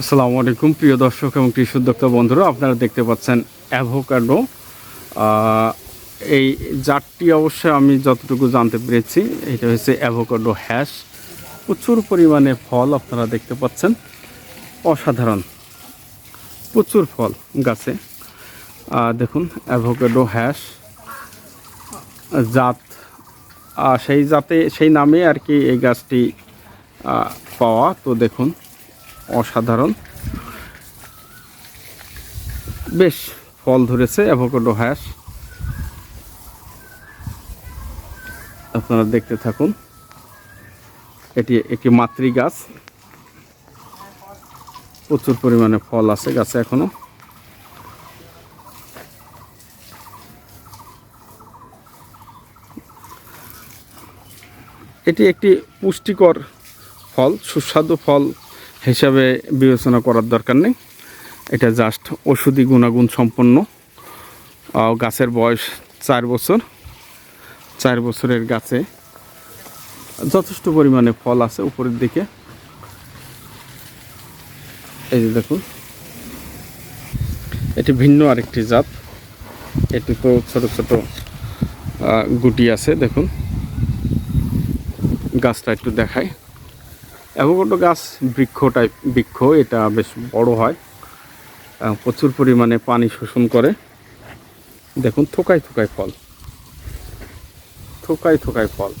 আসসালামু আলাইকুম, প্রিয় দর্শক এবং কৃষি উদ্যোক্তা বন্ধুরা, আপনারা দেখতে পাচ্ছেন অ্যাভোকাডো এই জাতটি অবশ্যই আমি যতটুকু জানতে পেরেছি, এটা হচ্ছে অ্যাভোকাডো হ্যাশ প্রচুর পরিমাণে ফল আপনারা দেখতে পাচ্ছেন, অসাধারণ। প্রচুর ফল গাছে। দেখুন অ্যাভোকাডো হ্যাশ জাত। সেই জাতে, সেই নামে আর কি এই গাছটি পাওয়া। তো দেখুন অসাধারণ। বেশ, ফল ধরেছে অ্যাভোকাডো হ্যাস আপনারা দেখতে থাকুন। এটি একটি মাতৃ গাছ। প্রচুর পরিমাণে ফল আছে গাছে এখনও। এটি একটি পুষ্টিকর ফল, সুস্বাদু ফল। হিসাবে বিবেচনা করার দরকার নেই। এটা জাস্ট ওষুধি গুণাগুণ সম্পন্ন। গাছের বয়স চার বছর। চার বছরের গাছে যথেষ্ট পরিমাণে ফল আছে উপরের দিকে। এই যে দেখুন। এটি ভিন্ন আরেকটি জাত। এটি তো ছোট ছোট গুটি আছে, দেখুন। গাছটা একটু দেখায় অ্যাভোকাডো গাছ বৃক্ষ টাইপ, বৃক্ষ, এটা বেশ বড় হয়। প্রচুর পরিমাণে পানি শোষণ করে। দেখুন, থোকায় থোকায় ফল। থোকায় থোকায় ফল।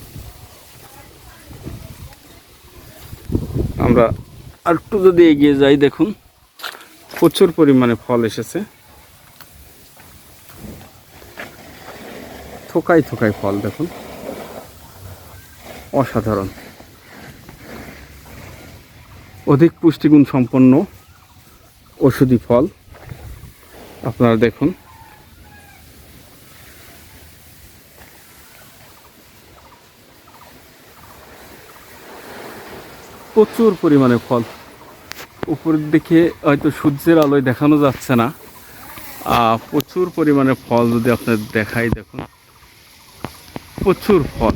আমরা আর একটু যদি এগিয়ে যাই, দেখুন, প্রচুর পরিমাণে ফল এসেছে। থোকায় থোকায় ফল, দেখুন। অসাধারণ। অধিক পুষ্টিগুণ সম্পন্ন ওষুধি ফল। আপনারা দেখুন। প্রচুর পরিমাণে ফল। উপরের দিকে হয়তো সূর্যের আলোয় দেখানো যাচ্ছে না। প্রচুর পরিমাণে ফল যদি আপনার দেখাই, দেখুন। প্রচুর ফল।